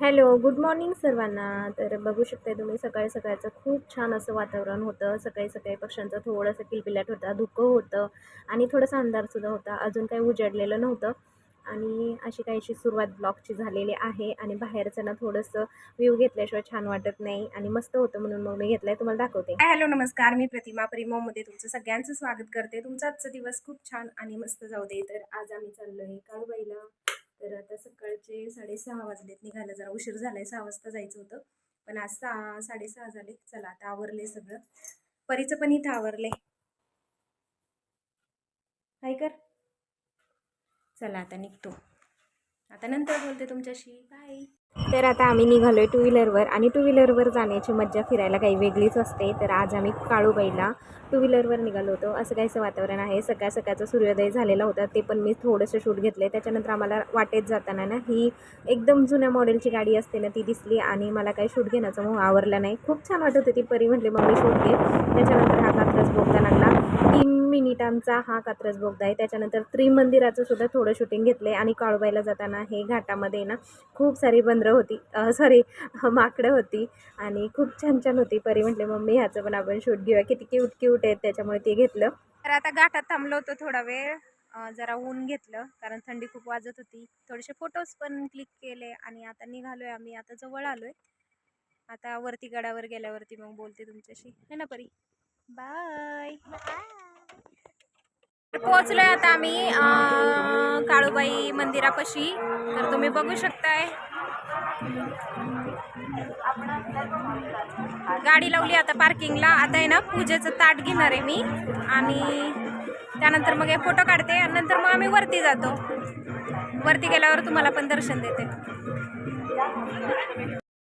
Hello good morning सर्वांना. तर बघू शकताय तुम्ही सकाळी सकाळचं खूप छान असं वातावरण होतं. सकाळी सकाळी पक्ष्यांचं थोडंसं किलबिलाट होता धुकं होतं आणि थोडासा अंधारसुद्धा होता. अजून काही उजाडलेलं नव्हतं. आणि अशी काहीशी सुरुवात ब्लॉगची झालेली आहे आणि बाहेरचं ना थोडंसं व्ह्यू घेतल्याशिवाय छान वाटत नाही आणि मस्त होतं म्हणून मग मी घेतलंय तुम्हाला दाखवते. हॅलो नमस्कार. मी प्रतिमा परिमोमध्ये तुमचं सगळ्यांचं स्वागत करते. तुमचा आजचा दिवस खूप छान आणि मस्त जाऊ दे. तर आज आम्ही चाललोय काळूबाईला. तर आता सकाळचे साडेसहा वाजलेत. निघायला जरा उशीर झालाय सहा वाजता जायचं होतं. पण आज सहा साडेसहा झाले. चला आता आवरले सगळं. परीचं पण इथं आवरले काय कर. चला आता निघतो. आता नंतर बोलते तुमच्याशी. बाय तर आता आम्ही निघालो आहे टू व्हीलरवर आणि टू व्हीलरवर जाण्याची मज्जा फिरायला काही वेगळीच असते. तर आज आम्ही काळूबाईला टू व्हीलरवर निघालो होतो. असं काहीचं वातावरण आहे. सकाळ सकाळचा सूर्योदय झालेला होता. ते पण मी थोडंसं शूट घेतलं आहे त्याच्यानंतर आम्हाला वाटेत जाताना ना ही एकदम जुन्या मॉडेलची गाडी असते ना ती दिसली आणि मला काही शूट घेण्याचा मोह आवरला नाही. खूप छान वाटत होती. परी म्हटली मग मी शूट घे. त्याच्यानंतर हा कात्रच बोलता लागला. तीन मिनिटांचा हा कात्रज बोगदा आहे. त्याच्यानंतर त्रिमंदिराचं सुद्धा थोडं शूटिंग घेतलं आहे आणि काळूबाईला जाताना हे घाटामध्ये ना खूप सारी बंदरं होती सॉरी माकडं होती आणि खूप छान छान होती. परी म्हटले मम्मी ह्याचं पण आपण शूट घेऊया. किती क्यूट क्यूट आहेत त्याच्यामुळे ते घेतलं. तर आता घाटात थांबलो होतो थोडा वेळ जरा ऊन घेतलं कारण थंडी खूप वाजत होती. थोडेसे फोटोज पण क्लिक केले आणि आता निघालोय आम्ही आता जवळ आलोय. आता वरती गडावर गेल्यावरती मग बोलते तुमच्याशी. है ना परी? बाय पोहोचलो आहे आता आम्ही काळूबाई मंदिरापाशी. तर तुम्ही बघू शकताय. गाडी लावली आता पार्किंगला. आता आहे ना पूजेचं ताट घेणार आहे मी. आणि त्यानंतर मग हे फोटो काढते आणि नंतर मग आम्ही वरती जातो. वरती गेल्यावर तुम्हाला पण दर्शन देते.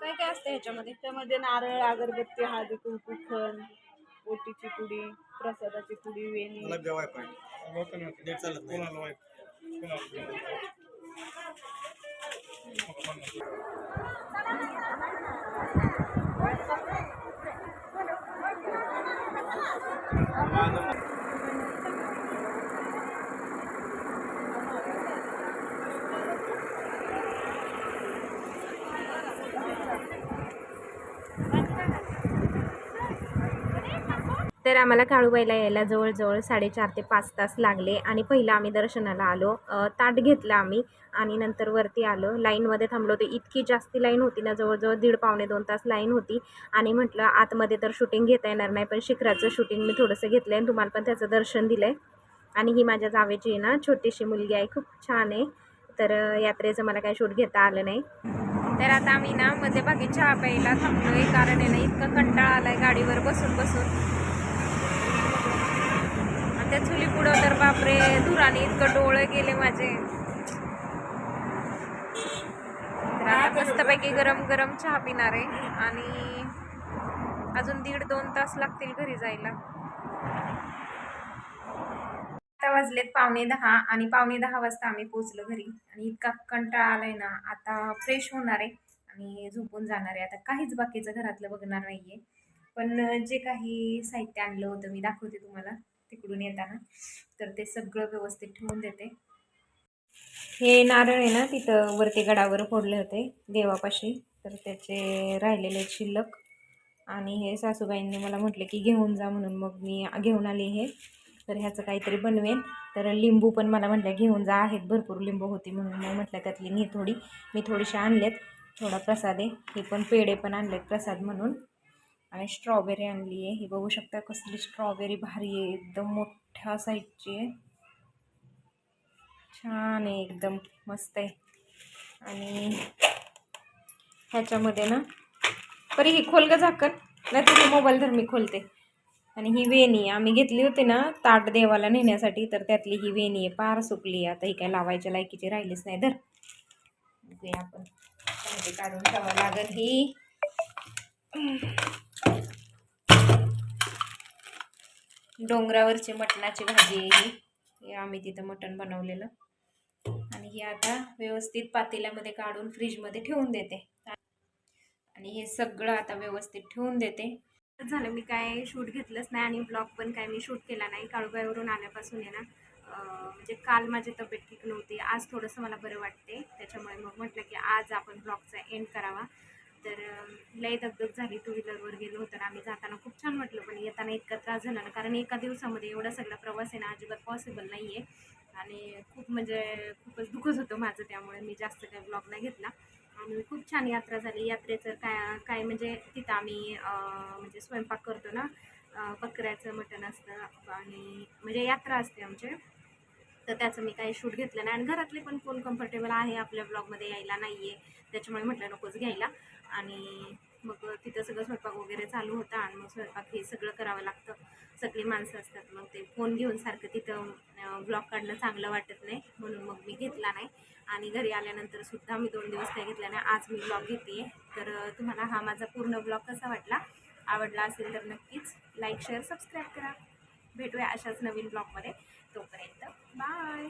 काय काय असतं ह्याच्यामध्ये? त्यामध्ये नारळ अगरबत्ती हळदी कुंकू खण ओटीची पुडी प्रसादाची पुडी वेणी. मला जेवाय पाहिजे नेट चालत नाही. कोणाला वाईट? कोणाला तर आम्हाला काळूबाईला यायला जवळजवळ साडेचार ते पाच तास लागले आणि पहिलं आम्ही दर्शनाला आलो. ताट घेतलं आम्ही आणि नंतर वरती आलो. लाईनमध्ये थांबलो होतो. इतकी जास्ती लाईन होती ना जवळजवळ दीड पावणे दोन तास लाईन होती. आणि म्हटलं आतमध्ये तर शूटिंग घेता येणार नाही पण शिखराचं शूटिंग मी थोडंसं घेतलं आहे आणि तुम्हाला पण त्याचं दर्शन दिलं आहे आणि ही माझ्या जावेची आहे ना छोटीशी मुलगी आहे खूप छान आहे. तर यात्रेचं मला काही शूट घेता आलं नाही. तर आता आम्ही ना मध्यभागी चहा प्यायला आहे कारण आहे ना इतकं कंटाळा आहे गाडीवर बसून बसून. बापरे धुराने इतकं डोळे गेले माझे. मस्तपैकी गरम गरम चहा पिणार आहे आणि अजून दीड दोन तास लागतील घरी जायला. आता वाजलेत पावणे दहा आणि पावणे दहा वाजता आम्ही पोचलो घरी. आणि इतका कंटाळा आलाय ना आता फ्रेश होणार आहे आणि झोपून जाणार आहे. आता काहीच बाकीचं घरातलं बघणार नाहीये. पण जे काही साहित्य आणलं होतं मी दाखवते तुम्हाला. तिकडून येताना. तर ते सगळं व्यवस्थित ठेवून देते. हे नारळ आहे ना तिथं वरती गडावर फोडले होते देवापाशी. तर त्याचे राहिलेले शिल्लक. आणि हे सासूबाईंनी मला म्हटले की घेऊन जा म्हणून. मग मी घेऊन आले हे. तर ह्याचं काहीतरी बनवेन. तर लिंबू पण मला म्हटलं घेऊन जा आहेत भरपूर लिंबू होती म्हणून. मग म्हटलं त्यातली नी थोडी. मी थोडीशी आणलेत. थोडा प्रसाद आहे. हे पण पेढे पण आणलेत प्रसाद म्हणून. आणि स्ट्रॉबेरी आणली आहे. ही बघू शकता कसली स्ट्रॉबेरी भारी आहे. एकदम मोठ्या साईजची आहे. छान आहे एकदम. मस्त आहे. आणि ह्याच्यामध्ये ना परी ही खोल ग झाकण नाही तुझी मोबाईल धर मी खोलते. आणि ही वेणी आम्ही घेतली होती ना ताट देवाला नेण्यासाठी तर त्यातली ही वेणी आहे. पार सुकली आता ही काय लावायच्या लायकीची राहिलीच नाही. धर. आपण काढून ठेवावं लागेल ही. डोंगरावरची मटणाची भाजी आहे ही. आम्ही तिथं मटण बनवलेलं. आणि हे आता व्यवस्थित पातेल्यामध्ये काढून फ्रीजमध्ये ठेवून देते. आणि हे सगळं आता व्यवस्थित ठेवून देते. झालं मी काय शूट घेतलंच नाही आणि ब्लॉग पण काय मी शूट केला नाही. काळूबाईवरून आल्यापासून आहे ना म्हणजे काल माझी तब्येत ठीक नव्हती. आज थोडंसं मला बरं वाटते. त्याच्यामुळे मग म्हटलं की आज आपण ब्लॉगचा एंड करावा. तर लय दगदग झाली टू व्हीलरवर गेलो होतो आम्ही जाताना खूप छान वाटलं पण येताना इतका त्रास झाला ना. कारण एका दिवसामध्ये एवढा सगळा प्रवास आहे ना अजिबात पॉसिबल नाही आहे आणि खूप म्हणजे खूपच दुखत होतं माझं त्यामुळे मी जास्त काही ब्लॉग नाही घेतला. आणि खूप छान यात्रा झाली. यात्रेचं काय काय म्हणजे तिथं आम्ही म्हणजे स्वयंपाक करतो ना बकऱ्याचं मटण असतं आणि म्हणजे यात्रा असते आमचे. तर त्याचं मी काही शूट घेतलं नाही. आणि घरातले पण कोण कम्फर्टेबल आहे आपल्या ब्लॉगमध्ये यायला नाही आहे त्याच्यामुळे म्हटलं नकोच घ्यायला. आणि मग तिथं सगळं स्वयंपाक वगैरे चालू होता आणि मग स्वयंपाक हे सगळं करावं लागतं. सगळी माणसं असतात. मग ते फोन घेऊन सारखं तिथं ब्लॉग काढणं चांगलं वाटत नाही. म्हणून मग मी घेतला नाही. आणि घरी आल्यानंतर सुद्धा मी दोन दिवस काही घेतला नाही. आज मी ब्लॉग घेते. तर तुम्हाला हा माझा पूर्ण ब्लॉग कसा वाटला? आवडला असेल तर नक्कीच लाईक शेअर सबस्क्राईब करा. भेटूया अशाच नवीन ब्लॉगमध्ये तोपर्यंत बाय